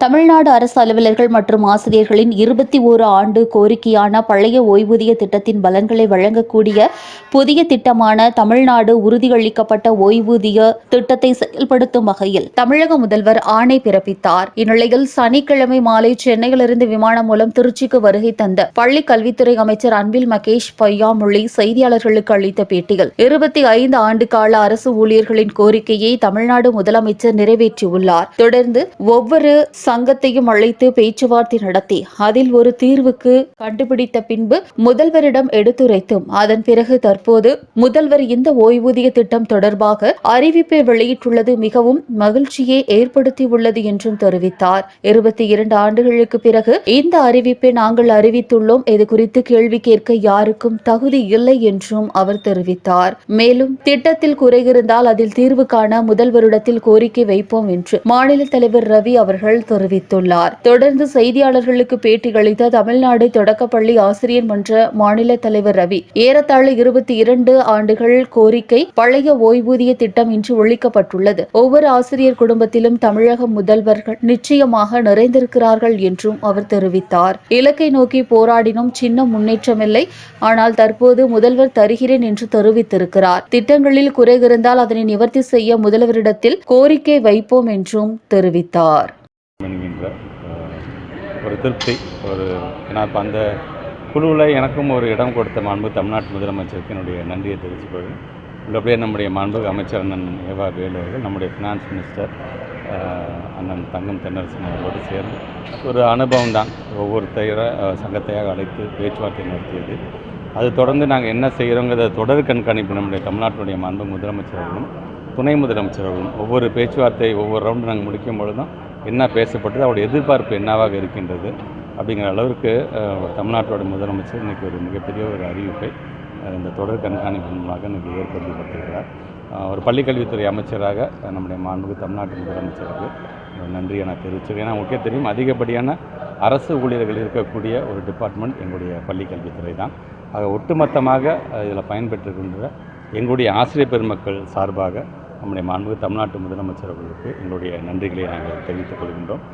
தமிழ்நாடு அரசு அலுவலர்கள் மற்றும் ஆசிரியர்களின் இருபத்தி ஓரு ஆண்டு கோரிக்கையான பழைய ஓய்வூதிய திட்டத்தின் பலன்களை வழங்கக்கூடிய புதிய திட்டமான தமிழ்நாடு உறுதியளிக்கப்பட்ட ஓய்வூதிய திட்டத்தை செயல்படுத்தும் வகையில் தமிழக முதல்வர் ஆணை பிறப்பித்தார். இந்நிலையில் சனிக்கிழமை மாலை சென்னையிலிருந்து விமானம் மூலம் திருச்சிக்கு வருகை தந்த பள்ளி கல்வித்துறை அமைச்சர் அன்பில் மகேஷ் பொய்யாமொழி செய்தியாளர்களுக்கு அளித்த பேட்டியில் இருபத்தி ஐந்து ஆண்டு கால அரசு ஊழியர்களின் கோரிக்கையை தமிழ்நாடு முதலமைச்சர் நிறைவேற்றியுள்ளார். தொடர்ந்து ஒவ்வொரு சங்கத்தையும் அழைத்து பேச்சுவார்த்தை நடத்தி அதில் ஒரு தீர்வுக்கு கண்டுபிடித்த பின்பு முதல்வரிடம் எடுத்துரைத்தும் அதன் பிறகு தற்போது முதல்வர் இந்த ஓய்வூதிய திட்டம் தொடர்பாக அறிவிப்பை வெளியிட்டுள்ளது மிகவும் மகிழ்ச்சியை ஏற்படுத்தியுள்ளது என்றும் தெரிவித்தார். இருபத்தி இரண்டு ஆண்டுகளுக்கு பிறகு இந்த அறிவிப்பை நாங்கள் அறிவித்துள்ளோம். இது குறித்து கேள்வி கேட்க யாருக்கும் தகுதி இல்லை என்றும் அவர் தெரிவித்தார். மேலும் திட்டத்தில் குறை இருந்தால் அதில் தீர்வு காண முதல்வரிடத்தில் கோரிக்கை வைப்போம் என்று மாநில தலைவர் ரவி அவர்கள் தெரிவித்துள்ளார். தொடர்ந்து செய்தியாளர்களுக்கு பேட்டியளித்த தமிழ்நாடு தொடக்கப்பள்ளி ஆசிரியர் மன்ற மாநில தலைவர் ரவி ஏறத்தாழ இருபத்தி இரண்டு ஆண்டுகள் கோரிக்கை பழைய ஓய்வூதிய திட்டம் இன்று ஒழிக்கப்பட்டுள்ளது. ஒவ்வொரு ஆசிரியர் குடும்பத்திலும் தமிழக முதல்வர்கள் நிச்சயமாக நிறைந்திருக்கிறார்கள் என்றும் அவர் தெரிவித்தார். இலக்கை நோக்கி போராடினும் சின்ன முன்னேற்றமில்லை. ஆனால் தற்போது முதல்வர் தருகிறேன் என்று தெரிவித்திருக்கிறார். திட்டங்களில் குறை இருந்தால் அதனை நிவர்த்தி செய்ய முதல்வரிடத்தில் கோரிக்கை வைப்போம் என்றும் தெரிவித்தார். என்கின்ற ஒரு திருப்தி ஒரு ஏன்னா இப்போ அந்த குழுவில் எனக்கும் ஒரு இடம் கொடுத்த மாண்பு தமிழ்நாட்டு முதலமைச்சருக்கு என்னுடைய நன்றியை தெரிவிச்சுக்கொள்கிறேன் உள்ளபடியே நம்முடைய மாண்பு அமைச்சர் அண்ணன் ஏவா வேலு அவர்கள் நம்முடைய ஃபினான்ஸ் மினிஸ்டர் அண்ணன் தங்கம் தென்னரசன் அவர்களோடு சேர்ந்து ஒரு அனுபவம் தான். ஒவ்வொருத்தர சங்கத்தையாக அழைத்து பேச்சுவார்த்தை நடத்தியது. அது தொடர்ந்து நாங்கள் என்ன செய்கிறோங்கிறத தொடர் கண்காணிப்பு நம்முடைய தமிழ்நாட்டுடைய மாண்பு முதலமைச்சர்களும் துணை முதலமைச்சர்களும் ஒவ்வொரு பேச்சுவார்த்தை ஒவ்வொரு ரவுண்டு நாங்கள் முடிக்கும் பொழுது தான் என்ன பேசப்பட்டது அவருடைய எதிர்பார்ப்பு என்னவாக இருக்கின்றது அப்படிங்கிற அளவிற்கு தமிழ்நாட்டோட முதலமைச்சர் இன்றைக்கி ஒரு மிகப்பெரிய ஒரு அறிவிப்பை இந்த தொடர் கண்காணிப்பு மூலமாக இன்றைக்கி ஏற்படுத்தப்பட்டிருக்கிறார். ஒரு பள்ளிக்கல்வித்துறை அமைச்சராக நம்முடைய மாண்புக்கு தமிழ்நாட்டு முதலமைச்சருக்கு ஒரு நன்றியை நான் தெரிவிச்சிருக்கேன் ஏன்னா உங்களுக்கே தெரியும் அதிகப்படியான அரசு ஊழியர்கள் இருக்கக்கூடிய ஒரு டிபார்ட்மெண்ட் எங்களுடைய பள்ளிக்கல்வித்துறை தான். ஆக ஒட்டுமொத்தமாக இதில் பயன்பெற்றிருக்கின்ற எங்களுடைய ஆசிரியர் பெருமக்கள் சார்பாக நம்முடைய மாண்பு தமிழ்நாட்டு முதலமைச்சர் அவர்களுக்கு எங்களுடைய நன்றிகளை நாங்கள் தெரிவித்துக் கொள்கின்றோம்.